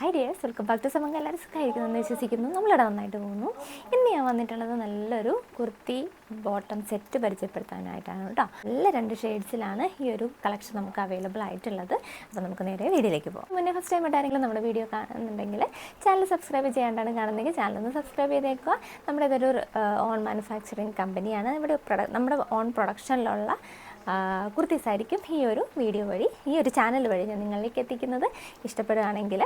Hi dears welcome back to എല്ലാവരും സുഖമായിരിക്കുന്നു എന്ന് വിശ്വസിക്കുന്നു നമ്മളിവിടെ നന്നായിട്ട് പോകുന്നു. ഇന്ന് ഞാൻ വന്നിട്ടുള്ളത് നല്ലൊരു കുർത്തി ബോട്ടം സെറ്റ് പരിചയപ്പെടുത്താനായിട്ടാണ് കേട്ടോ. നല്ല രണ്ട് ഷെയ്ഡ്സിലാണ് ഈ ഒരു കളക്ഷൻ നമുക്ക് അവൈലബിൾ ആയിട്ടുള്ളത്. അപ്പോൾ നമുക്ക് നേരെ വീഡിയോയിലേക്ക് പോകാം. മുന്നേ ഫസ്റ്റ് ടൈം ആയിട്ടാരെങ്കിലും നമ്മുടെ വീഡിയോ കാണുന്നുണ്ടെങ്കിൽ ചാനൽ സബ്സ്ക്രൈബ് ചെയ്യാണ്ടാണ് കാണുന്നെങ്കിൽ ചാനൽ ഒന്ന് സബ്സ്ക്രൈബ് ചെയ്തേക്കുക. നമ്മുടെ ഇതൊരു ഓൺ മാനുഫാക്ചറിങ് കമ്പനിയാണ് ഇവിടെ നമ്മുടെ ഓൺ പ്രൊഡക്ഷനിലുള്ള കുർത്തീസ് ആയിരിക്കും ഈ ഒരു വീഡിയോ വഴി ഈ ഒരു ചാനൽ വഴി ഞാൻ നിങ്ങളിലേക്ക് എത്തിക്കുന്നത്. ഇഷ്ടപ്പെടുകയാണെങ്കിൽ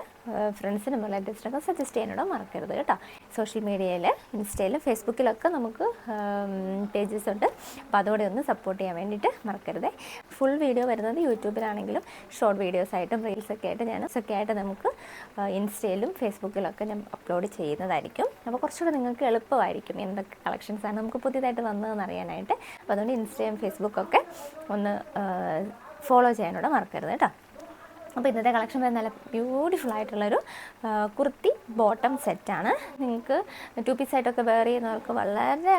ഫ്രണ്ട്സിനും റിലേറ്റീവ്സിനൊക്കെ സജസ്റ്റ് ചെയ്യാനോട് മറക്കരുത് കേട്ടോ. സോഷ്യൽ മീഡിയയിൽ ഇൻസ്റ്റയിലും ഫേസ്ബുക്കിലൊക്കെ നമുക്ക് പേജസ് ഉണ്ട്. അപ്പോൾ അതോടെ ഒന്ന് സപ്പോർട്ട് ചെയ്യാൻ വേണ്ടിയിട്ട് മറക്കരുത്. ഫുൾ വീഡിയോ വരുന്നത് യൂട്യൂബിലാണെങ്കിലും ഷോർട്ട് വീഡിയോസ് ആയിട്ടും റീൽസൊക്കെ ആയിട്ട് ഞാൻ ഒക്കെ ആയിട്ട് നമുക്ക് ഇൻസ്റ്റയിലും ഫേസ്ബുക്കിലൊക്കെ ഞാൻ അപ്ലോഡ് ചെയ്യുന്നതായിരിക്കും. അപ്പോൾ കുറച്ചുകൂടെ നിങ്ങൾക്ക് എളുപ്പമായിരിക്കും എന്തൊക്കെ കളക്ഷൻസാണ് നമുക്ക് പുതിയതായിട്ട് വന്നതെന്ന് അറിയാനായിട്ട്. അപ്പോൾ അതുകൊണ്ട് ഇൻസ്റ്റയും ഫേസ്ബുക്കൊക്കെ ഒന്ന് ഫോളോ ചെയ്യാനൂടെ മറക്കരുത് കേട്ടോ. അപ്പോൾ ഇന്നത്തെ കളക്ഷൻ വരുന്ന നല്ല ബ്യൂട്ടിഫുൾ ആയിട്ടുള്ളൊരു കുർത്തി ബോട്ടം സെറ്റാണ് നിങ്ങൾക്ക് ടു പീസ് ആയിട്ടൊക്കെ വെയർ ചെയ്യുന്നവർക്ക് വളരെ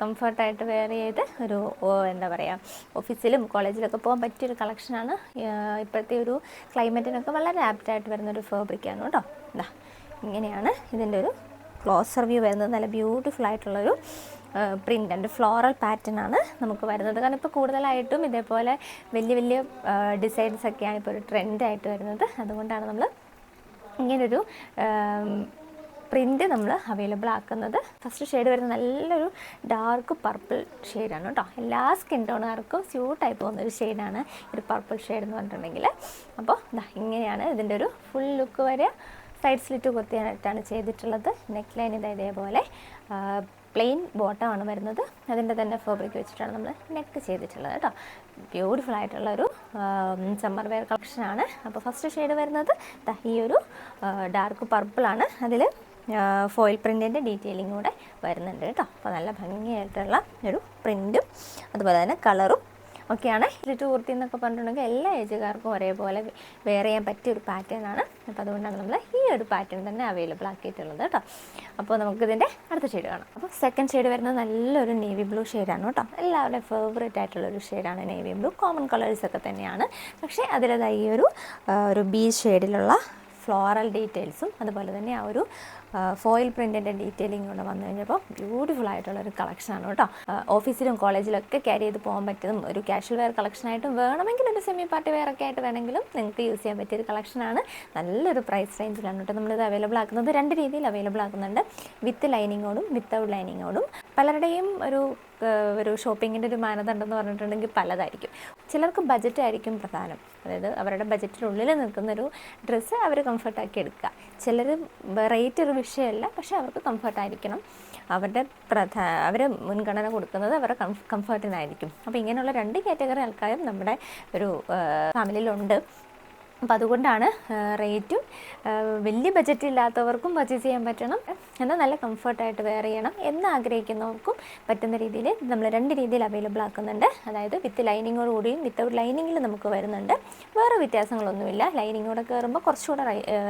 കംഫർട്ടായിട്ട് വെയർ ചെയ്ത് ഒരു എന്താ പറയുക ഓഫീസിലും കോളേജിലൊക്കെ പോകാൻ പറ്റിയൊരു കളക്ഷനാണ്. ഇപ്പോഴത്തെ ഒരു ക്ലൈമറ്റിനൊക്കെ വളരെ ആപ്റ്റായിട്ട് വരുന്നൊരു ഫാബ്രിക്കാണ് കേട്ടോ. ഇതാ ഇങ്ങനെയാണ് ഇതിന്റെ ഒരു ക്ലോസർ വ്യൂ വരുന്നത്. നല്ല ബ്യൂട്ടിഫുൾ ആയിട്ടുള്ളൊരു പ്രിന്റ് ആൻഡ് ഫ്ലോറൽ പാറ്റേൺ ആണ് നമുക്ക് വരുന്നത്. കാരണം ഇപ്പോൾ കൂടുതലായിട്ടും ഇതേപോലെ വലിയ വലിയ ഡിസൈൻസ് ഒക്കെയാണ് ഇപ്പോൾ ഒരു ട്രെൻഡായിട്ട് വരുന്നത്. അതുകൊണ്ടാണ് നമ്മൾ ഇങ്ങനൊരു പ്രിന്റ് നമ്മൾ അവൈലബിൾ ആക്കുന്നത്. ഫസ്റ്റ് ഷെയ്ഡ് വരുന്ന നല്ലൊരു ഡാർക്ക് പർപ്പിൾ ഷെയ്ഡാണ് കേട്ടോ. എല്ലാ സ്കിൻ ടോണുകാർക്കും സ്യൂട്ടായി പോകുന്ന ഒരു ഷെയ്ഡാണ് ഒരു പർപ്പിൾ ഷെയ്ഡ് എന്ന് പറഞ്ഞിട്ടുണ്ടെങ്കിൽ അപ്പോൾ ഇങ്ങനെയാണ് ഇതിന്റെ ഒരു ഫുൾ ലുക്ക് വരെ സൈഡ് സ്ലിറ്റ് കുത്തിയായിട്ടാണ് ചെയ്തിട്ടുള്ളത്. നെക്ക് ലൈൻ ഇത് ഇതേപോലെ പ്ലെയിൻ ബോട്ടമാണ് വരുന്നത്. അതിന്റെ തന്നെ ഫാബ്രിക് വെച്ചിട്ടാണ് നമ്മൾ നെക്ക് ചെയ്തിട്ടുള്ളത് കേട്ടോ. ബ്യൂട്ടിഫുൾ ആയിട്ടുള്ളൊരു സമ്മർ വെയർ കളക്ഷനാണ് അപ്പോൾ ഫസ്റ്റ് ഷെയ്ഡ് വരുന്നത് ഈ ഒരു ഡാർക്ക് പർപ്പിളാണ് അതിൽ ഫോയിൽ പ്രിന്റിന്റെ ഡീറ്റെയിലിംഗ് കൂടെ വരുന്നുണ്ട് കേട്ടോ. അപ്പോൾ നല്ല ഭംഗിയായിട്ടുള്ള ഒരു പ്രിന്റും അതുപോലെ തന്നെ കളറും ഒക്കെയാണ് ലിറ്റ് കുർത്തി എന്നൊക്കെ പറഞ്ഞിട്ടുണ്ടെങ്കിൽ എല്ലാ ഏജുകാർക്കും ഒരേപോലെ വെയർ ചെയ്യാൻ പറ്റിയ ഒരു പാറ്റേൺ ആണ്. അപ്പോൾ അതുകൊണ്ടാണ് നമ്മൾ ഈ ഒരു പാറ്റേൺ തന്നെ അവൈലബിൾ ആക്കിയിട്ടുള്ളത് കേട്ടോ. അപ്പോൾ നമുക്കിതിന്റെ അടുത്ത ഷെയ്ഡ് കാണാം. അപ്പോൾ സെക്കൻഡ് ഷെയ്ഡ് വരുന്നത് നല്ലൊരു നേവി ബ്ലൂ ഷെയ്ഡാണ് കേട്ടോ. എല്ലാവരുടെയും ഫേവറേറ്റ് ആയിട്ടുള്ള ഒരു ഷെയ്ഡാണ് നേവി ബ്ലൂ കോമൺ കളേഴ്സ് ഒക്കെ തന്നെയാണ്. പക്ഷേ അതിലത് ഈ ഒരു ഒരു ബീ ഷെയ്ഡിലുള്ള ഫ്ലോറൽ ഡീറ്റെയിൽസും അതുപോലെ തന്നെ ആ ഒരു ഫോയിൽ പ്രിന്റിന്റെ ഡീറ്റെയിലിംഗ് കൂടെ വന്നു കഴിഞ്ഞപ്പോൾ ബ്യൂട്ടിഫുൾ ആയിട്ടുള്ള ഒരു കളക്ഷനാണ് കേട്ടോ. ഓഫീസിലും കോളേജിലൊക്കെ ക്യാരി ചെയ്ത് പോകാൻ പറ്റുന്നതും ഒരു കാഷ്വൽ വെയർ കളക്ഷനായിട്ടും വേണമെങ്കിൽ ഒരു സെമി പാർട്ടി വെയർ ഒക്കെ ആയിട്ട് വേണമെങ്കിലും നിങ്ങൾക്ക് യൂസ് ചെയ്യാൻ പറ്റിയ ഒരു കളക്ഷനാണ് നല്ലൊരു പ്രൈസ് റേഞ്ചിലാണ് കേട്ടോ നമ്മളിത് അവൈലബിൾ ആക്കുന്നത്. രണ്ട് രീതിയിൽ അവൈലബിൾ ആക്കുന്നുണ്ട്. വിത്ത് ലൈനിങ്ങോടും വിത്തൗട്ട് ലൈനിങ്ങോടും പലരുടെയും ഒരു ഒരു ഷോപ്പിങ്ങിന്റെ ഒരു മാനദണ്ഡം എന്ന് പറഞ്ഞിട്ടുണ്ടെങ്കിൽ പലതായിരിക്കും. ചിലർക്ക് ബജറ്റ് ആയിരിക്കും പ്രധാനം. അതായത് അവരുടെ ബജറ്റിനുള്ളിൽ നിൽക്കുന്നൊരു ഡ്രസ്സ് അവർ കംഫർട്ടാക്കി എടുക്കുക. ചിലർ റേറ്റ് ഒരു വിഷയമല്ല പക്ഷേ അവർക്ക് കംഫർട്ടായിരിക്കണം. അവരുടെ പ്രധാ അവർ മുൻഗണന കൊടുക്കുന്നത് അവരുടെ കംഫ് കംഫർട്ടിനായിരിക്കും. അപ്പോൾ ഇങ്ങനെയുള്ള രണ്ട് കാറ്റഗറി ആൾക്കാരും നമ്മുടെ ഒരു ഫാമിലിയിലുണ്ട്. അപ്പോൾ അതുകൊണ്ടാണ് റേറ്റും വലിയ ബജറ്റ് ഇല്ലാത്തവർക്കും പർച്ചേസ് ചെയ്യാൻ പറ്റണം. എന്നാൽ നല്ല കംഫർട്ടായിട്ട് വെയർ ചെയ്യണം. എന്ന് ആഗ്രഹിക്കുന്നവർക്കും പറ്റുന്ന രീതിയിൽ നമ്മൾ രണ്ട് രീതിയിൽ അവൈലബിൾ ആക്കുന്നുണ്ട്. അതായത് വിത്ത് ലൈനിങ്ങോട് കൂടിയും വിത്തൗട്ട് ലൈനിങ്ങിൽ നമുക്ക് വരുന്നുണ്ട്. വേറെ വ്യത്യാസങ്ങളൊന്നുമില്ല. ലൈനിങ്ങോടെ കയറുമ്പോൾ കുറച്ചുകൂടെ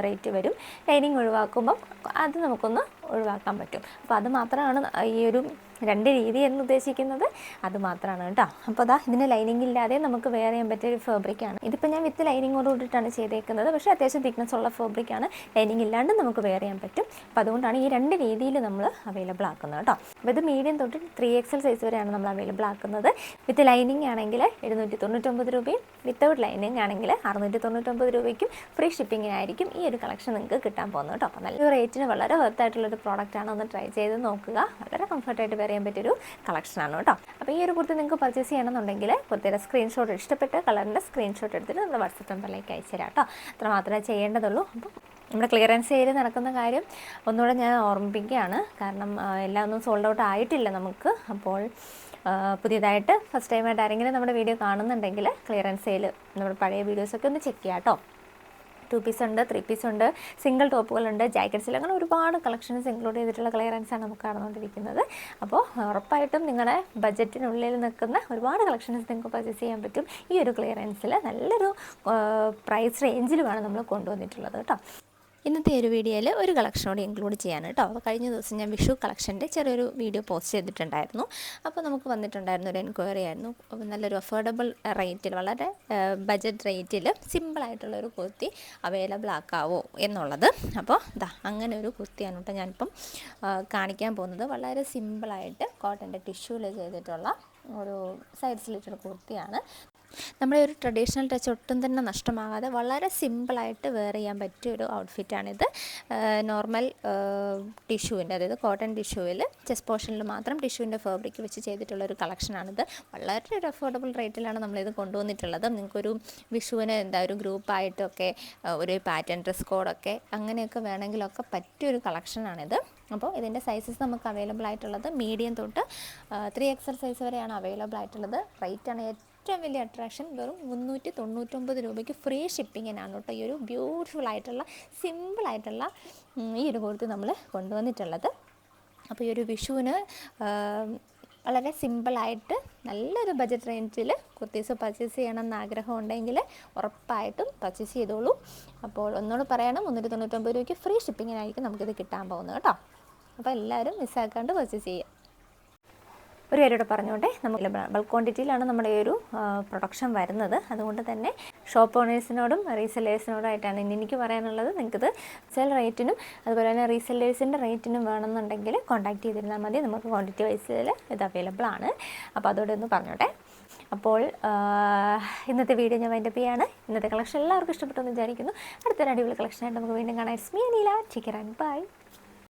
റേറ്റ് വരും. ലൈനിങ് ഒഴിവാക്കുമ്പം അത് നമുക്കൊന്ന് ഒഴിവാക്കാൻ പറ്റും. അപ്പോൾ അത് മാത്രമാണ് ഈ ഒരു രണ്ട് രീതി എന്ന് ഉദ്ദേശിക്കുന്നത് അത് മാത്രമാണ് കേട്ടോ. അപ്പോൾ അതാ ഇതിന് ലൈനിങ് ഇല്ലാതെ നമുക്ക് വേറെ ചെയ്യാൻ പറ്റിയ ഒരു ഫാബ്രിക്കാണ് ഇതിപ്പോൾ ഞാൻ വിത്ത് ലൈനിങ്ങോട് കൂടിയിട്ടാണ് ചെയ്തേക്കുന്നത്. പക്ഷേ അത്യാവശ്യം തിക്നെസ് ഉള്ള ഫാബ്രിക്കാണ് ലൈനിങ് ഇല്ലാണ്ട് നമുക്ക് വെയർ ചെയ്യാൻ പറ്റും. അപ്പോൾ അതുകൊണ്ടാണ് ഈ രണ്ട് രീതിയിൽ നമ്മൾ അവൈലബിൾ ആക്കുന്നത് കേട്ടോ. അപ്പോൾ ഇത് മീഡിയം തൊട്ട് ത്രീ എക്സൽ സൈസ് വരെയാണ് നമ്മൾ അവൈലബിൾ ആക്കുന്നത്. വിത്ത് ലൈനിങ് ആണെങ്കിൽ എഴുന്നൂറ്റി തൊണ്ണൂറ്റൊമ്പത് രൂപയും വിത്തൗട്ട് ലൈനിങ് ആണെങ്കിൽ അറുന്നൂറ്റി തൊണ്ണൂറ്റൊമ്പത് രൂപയ്ക്കും ഫ്രീ ഷിപ്പിങ്ങിനായിരിക്കും ഈ ഒരു കളക്ഷൻ നിങ്ങൾക്ക് കിട്ടാൻ പോകുന്നത് കേട്ടോ. അപ്പോൾ നല്ലൊരു റേറ്റിന് വളരെ വർത്തായിട്ടുള്ളൊരു പ്രോഡക്റ്റാണ് ഒന്ന് ട്രൈ ചെയ്ത് നോക്കുക. വളരെ കംഫർട്ടായിട്ട് വെയർ ചെയ്യാൻ പറ്റിയൊരു കളക്ഷനാണ് കേട്ടോ. അപ്പോൾ ഈ ഒരു കുർത്തി നിങ്ങൾക്ക് പർച്ചേസ് ചെയ്യണമെന്നുണ്ടെങ്കിൽ കുർത്തിയുടെ സ്ക്രീൻഷോട്ട് ഇഷ്ടപ്പെട്ട കളറിന്റെ സ്ക്രീൻഷോട്ട് എടുത്തിട്ട് നമ്മുടെ വാട്സപ്പ് നമ്പറിലേക്ക് അയച്ചു തരാം കേട്ടോ. അത്ര മാത്രമേ ചെയ്യേണ്ടതുള്ളൂ. അപ്പോൾ നമ്മുടെ ക്ലിയറൻസ് ചെയ്ത് നടക്കുന്ന കാര്യം ഒന്നുകൂടെ ഞാൻ ഓർമ്മിപ്പിക്കുകയാണ്. കാരണം എല്ലാം ഒന്നും സോൾഡ് ഔട്ട് ആയിട്ടില്ല നമുക്ക്. അപ്പോൾ പുതിയതായിട്ട് ഫസ്റ്റ് ടൈമായിട്ട് ആരെങ്കിലും നമ്മുടെ വീഡിയോ കാണുന്നുണ്ടെങ്കിൽ ക്ലിയറൻസ് സെയിൽ നമ്മുടെ പഴയ വീഡിയോസൊക്കെ ഒന്ന് ചെക്ക് ചെയ്യാം കേട്ടോ. ടു പീസ് ഉണ്ട് ത്രീ പീസ് ഉണ്ട് സിംഗിൾ ടോപ്പുകളുണ്ട് ജാക്കറ്റ്സിൽ അങ്ങനെ ഒരുപാട് കളക്ഷൻസ് ഇൻക്ലൂഡ് ചെയ്തിട്ടുള്ള ക്ലിയറൻസ് ആണ് നമുക്ക് കാണുന്നുകൊണ്ടിരിക്കുന്നത് അപ്പോൾ ഉറപ്പായിട്ടും നിങ്ങളുടെ ബജറ്റിനുള്ളിൽ നിൽക്കുന്ന ഒരുപാട് കളക്ഷൻസ് നിങ്ങൾക്ക് പർച്ചേസ് ചെയ്യാൻ പറ്റും. ഈ ഒരു ക്ലിയറൻസിൽ നല്ലൊരു പ്രൈസ് റേഞ്ചിലുമാണ് നമ്മൾ കൊണ്ടുവന്നിട്ടുള്ളത് കേട്ടോ. ഇന്നത്തെ ഒരു വീഡിയോയിൽ ഒരു കളക്ഷൻ കൂടി ഇൻക്ലൂഡ് ചെയ്യാൻ കേട്ടോ. അപ്പോൾ കഴിഞ്ഞ ദിവസം ഞാൻ വിഷു കളക്ഷന്റെ ചെറിയൊരു വീഡിയോ പോസ്റ്റ് ചെയ്തിട്ടുണ്ടായിരുന്നു. അപ്പോൾ നമുക്ക് വന്നിട്ടുണ്ടായിരുന്ന ഒരു എൻക്വയറി ആയിരുന്നു. നല്ലൊരു അഫോർഡബിൾ റേറ്റിൽ വളരെ ബജറ്റ് റേറ്റിൽ സിമ്പിളായിട്ടുള്ള ഒരു കുർത്തി അവൈലബിൾ ആക്കാവോ എന്നുള്ളത്. അപ്പോൾ ഇതാ അങ്ങനെ ഒരു കുർത്തിയാണ് കേട്ടോ ഞാനിപ്പം കാണിക്കാൻ പോകുന്നത്. വളരെ സിമ്പിളായിട്ട് കോട്ടന്റെ ടിഷ്യൂവിൽ ചെയ്തിട്ടുള്ള ഒരു സൈഡ് സ്ലിറ്റഡ് കുർത്തിയാണ്. നമ്മുടെ ഒരു ട്രഡീഷണൽ ടച്ച് ഒട്ടും തന്നെ നഷ്ടമാകാതെ വളരെ സിമ്പിളായിട്ട് വെയർ ചെയ്യാൻ പറ്റിയ ഒരു ഔട്ട്ഫിറ്റാണിത് നോർമൽ ടിഷ്യൂവിന്റെ അതായത് കോട്ടൺ ടിഷ്യൂവിൽ ചെസ്റ്റ് പോർഷനിൽ മാത്രം ടിഷ്യൂവിന്റെ ഫാബ്രിക് വെച്ച് ചെയ്തിട്ടുള്ള ഒരു കളക്ഷനാണിത് വളരെ ഒരു അഫോർഡബിൾ റേറ്റിലാണ് നമ്മളിത് കൊണ്ടുവന്നിട്ടുള്ളത്. നിങ്ങൾക്കൊരു വിഷുവിന് എന്താ ഒരു ഗ്രൂപ്പായിട്ടൊക്കെ ഒരു പാറ്റേൺ ഡ്രസ് കോഡൊക്കെ അങ്ങനെയൊക്കെ വേണമെങ്കിലൊക്കെ പറ്റിയൊരു കളക്ഷനാണിത് അപ്പോൾ ഇതിന്റെ സൈസസ് നമുക്ക് അവൈലബിൾ ആയിട്ടുള്ളത് മീഡിയം തൊട്ട് ത്രീ എക്സൽ സൈസ് വരെയാണ് അവൈലബിൾ ആയിട്ടുള്ളത്. റേറ്റാണ് ഏറ്റവും വലിയ അട്രാക്ഷൻ വെറും മുന്നൂറ്റി തൊണ്ണൂറ്റൊമ്പത് രൂപയ്ക്ക് ഫ്രീ ഷിപ്പിങ്ങിനാണ് കേട്ടോ. ഈ ഒരു ബ്യൂട്ടിഫുൾ ആയിട്ടുള്ള സിമ്പിളായിട്ടുള്ള ഈ ഒരു കുർത്തി നമ്മൾ കൊണ്ടുവന്നിട്ടുള്ളത്. അപ്പോൾ ഈ ഒരു വിഷുവിന് വളരെ സിമ്പിളായിട്ട് നല്ലൊരു ബജറ്റ് റേഞ്ചിൽ കുർത്തീസ് പർച്ചേസ് ചെയ്യണമെന്ന് ആഗ്രഹം ഉണ്ടെങ്കിൽ ഉറപ്പായിട്ടും പർച്ചേസ് ചെയ്തോളൂ. അപ്പോൾ ഒന്നുകൂടെ പറയണം മുന്നൂറ്റി തൊണ്ണൂറ്റൊമ്പത് രൂപയ്ക്ക് ഫ്രീ ഷിപ്പിങ്ങിനായിരിക്കും നമുക്കിത് കിട്ടാൻ പോകുന്നത് കേട്ടോ. അപ്പോൾ എല്ലാവരും മിസ്സാക്കാണ്ട് പർച്ചേസ് ചെയ്യുക. ഒരു കാര്യം കൂടെ പറഞ്ഞുകൊണ്ടേ നമുക്ക് ബൾക്ക് ക്വാണ്ടിറ്റിയിലാണ് നമ്മുടെ ഈ ഒരു പ്രൊഡക്ഷൻ വരുന്നത്. അതുകൊണ്ട് തന്നെ ഷോപ്പ് ഓണേഴ്സിനോടും റീസെല്ലേഴ്സിനോടായിട്ടാണ് ഇനി എനിക്ക് പറയാനുള്ളത്. നിങ്ങൾക്കിത് സെൽ റേറ്റിനും അതുപോലെ തന്നെ റീസെല്ലേഴ്സിന്റെ റേറ്റിനും വേണമെന്നുണ്ടെങ്കിൽ കോൺടാക്ട് ചെയ്തിരുന്നാൽ മതി. നമുക്ക് ക്വാണ്ടിറ്റി വൈസിൽ ഇത് അവൈലബിൾ ആണ്. അപ്പോൾ അതോടെ ഒന്ന് പറഞ്ഞോട്ടെ. അപ്പോൾ ഇന്നത്തെ വീഡിയോ ഞാൻ വൈൻഡപ്പ് ചെയ്യാണ്. ഇന്നത്തെ കളക്ഷൻ എല്ലാവർക്കും ഇഷ്ടപ്പെട്ടു എന്ന് വിചാരിക്കുന്നു. അടുത്തൊരു അടിപൊളി കളക്ഷനായിട്ട് നമുക്ക് വീണ്ടും കാണാം. It's me Aneela chicken bye